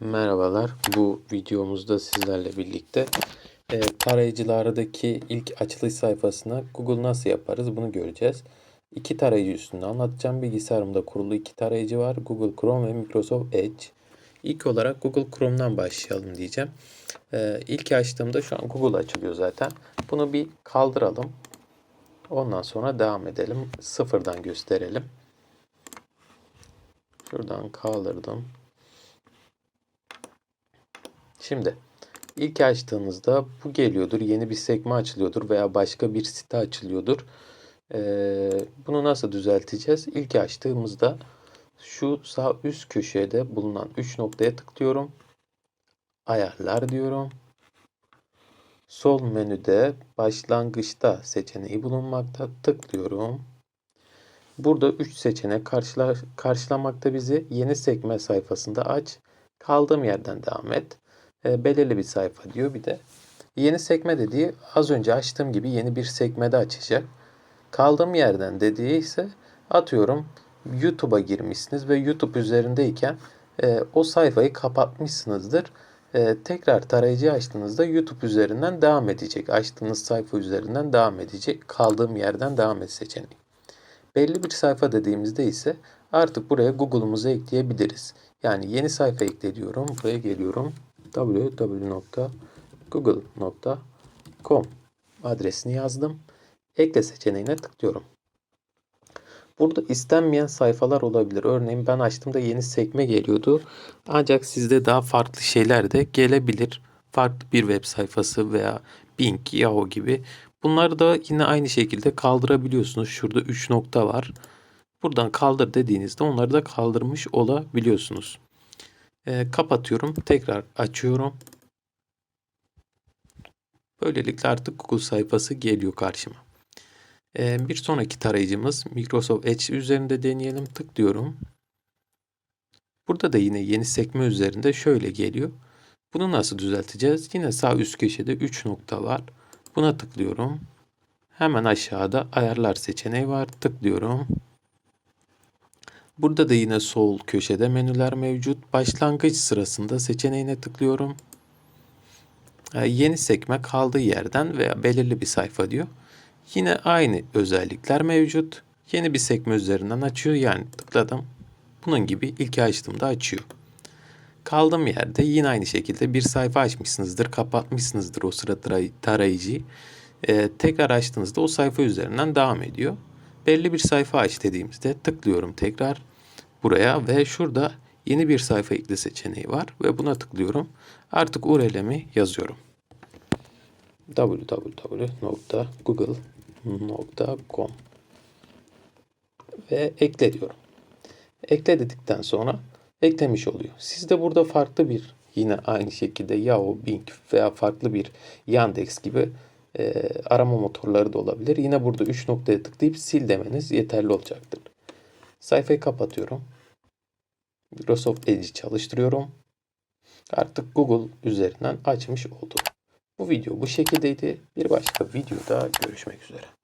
Merhabalar. Bu videomuzda sizlerle birlikte e, tarayıcılardaki ilk açılış sayfasına Google nasıl yaparız bunu göreceğiz. İki tarayıcı üstünde anlatacağım. Bilgisayarımda kurulu iki tarayıcı var. Google Chrome ve Microsoft Edge. İlk olarak Google Chrome'dan başlayalım diyeceğim. E, ilk açtığımda şu an Google açılıyor zaten. Bunu bir kaldıralım. Ondan sonra devam edelim. Sıfırdan gösterelim. Şuradan kaldırdım. Şimdi ilk açtığınızda bu geliyordur. Yeni bir sekme açılıyordur veya başka bir site açılıyordur. Ee, bunu nasıl düzelteceğiz? İlk açtığımızda şu sağ üst köşede bulunan 3 noktaya tıklıyorum. Ayarlar diyorum. Sol menüde başlangıçta seçeneği bulunmakta tıklıyorum. Burada 3 seçenek karşıla, karşılamakta bizi yeni sekme sayfasında aç. Kaldığım yerden devam et. E, belirli bir sayfa diyor bir de. Yeni sekme dediği az önce açtığım gibi yeni bir sekmede açacak. Kaldığım yerden dediği ise atıyorum YouTube'a girmişsiniz ve YouTube üzerindeyken e, o sayfayı kapatmışsınızdır. E, tekrar tarayıcı açtığınızda YouTube üzerinden devam edecek. Açtığınız sayfa üzerinden devam edecek. Kaldığım yerden devam et seçeneği. Belli bir sayfa dediğimizde ise artık buraya Google'umuzu ekleyebiliriz. Yani yeni sayfa ekle diyorum. Buraya geliyorum www.google.com adresini yazdım. Ekle seçeneğine tıklıyorum. Burada istenmeyen sayfalar olabilir. Örneğin ben açtığımda yeni sekme geliyordu. Ancak sizde daha farklı şeyler de gelebilir. Farklı bir web sayfası veya Bing, Yahoo gibi. Bunları da yine aynı şekilde kaldırabiliyorsunuz. Şurada 3 nokta var. Buradan kaldır dediğinizde onları da kaldırmış olabiliyorsunuz. E, kapatıyorum. Tekrar açıyorum. Böylelikle artık Google sayfası geliyor karşıma. E, bir sonraki tarayıcımız Microsoft Edge üzerinde deneyelim. Tıklıyorum. Burada da yine yeni sekme üzerinde şöyle geliyor. Bunu nasıl düzelteceğiz? Yine sağ üst köşede 3 nokta var. Buna tıklıyorum. Hemen aşağıda ayarlar seçeneği var. Tıklıyorum. Burada da yine sol köşede menüler mevcut. Başlangıç sırasında seçeneğine tıklıyorum. Ee, yeni sekme kaldığı yerden veya belirli bir sayfa diyor. Yine aynı özellikler mevcut. Yeni bir sekme üzerinden açıyor. Yani tıkladım. Bunun gibi ilk açtığımda açıyor. Kaldığım yerde yine aynı şekilde bir sayfa açmışsınızdır, kapatmışsınızdır o sıra tarayıcıyı. Ee, tekrar açtığınızda o sayfa üzerinden devam ediyor. Belli bir sayfa aç dediğimizde tıklıyorum tekrar buraya ve şurada yeni bir sayfa ekle seçeneği var ve buna tıklıyorum. Artık URL'imi yazıyorum. www.google.com ve ekle diyorum. Ekle dedikten sonra eklemiş oluyor. Siz de burada farklı bir yine aynı şekilde Yahoo, Bing veya farklı bir Yandex gibi e, arama motorları da olabilir. Yine burada 3 noktaya tıklayıp sil demeniz yeterli olacaktır. Sayfayı kapatıyorum. Microsoft Edge'i çalıştırıyorum. Artık Google üzerinden açmış oldum. Bu video bu şekildeydi. Bir başka videoda görüşmek üzere.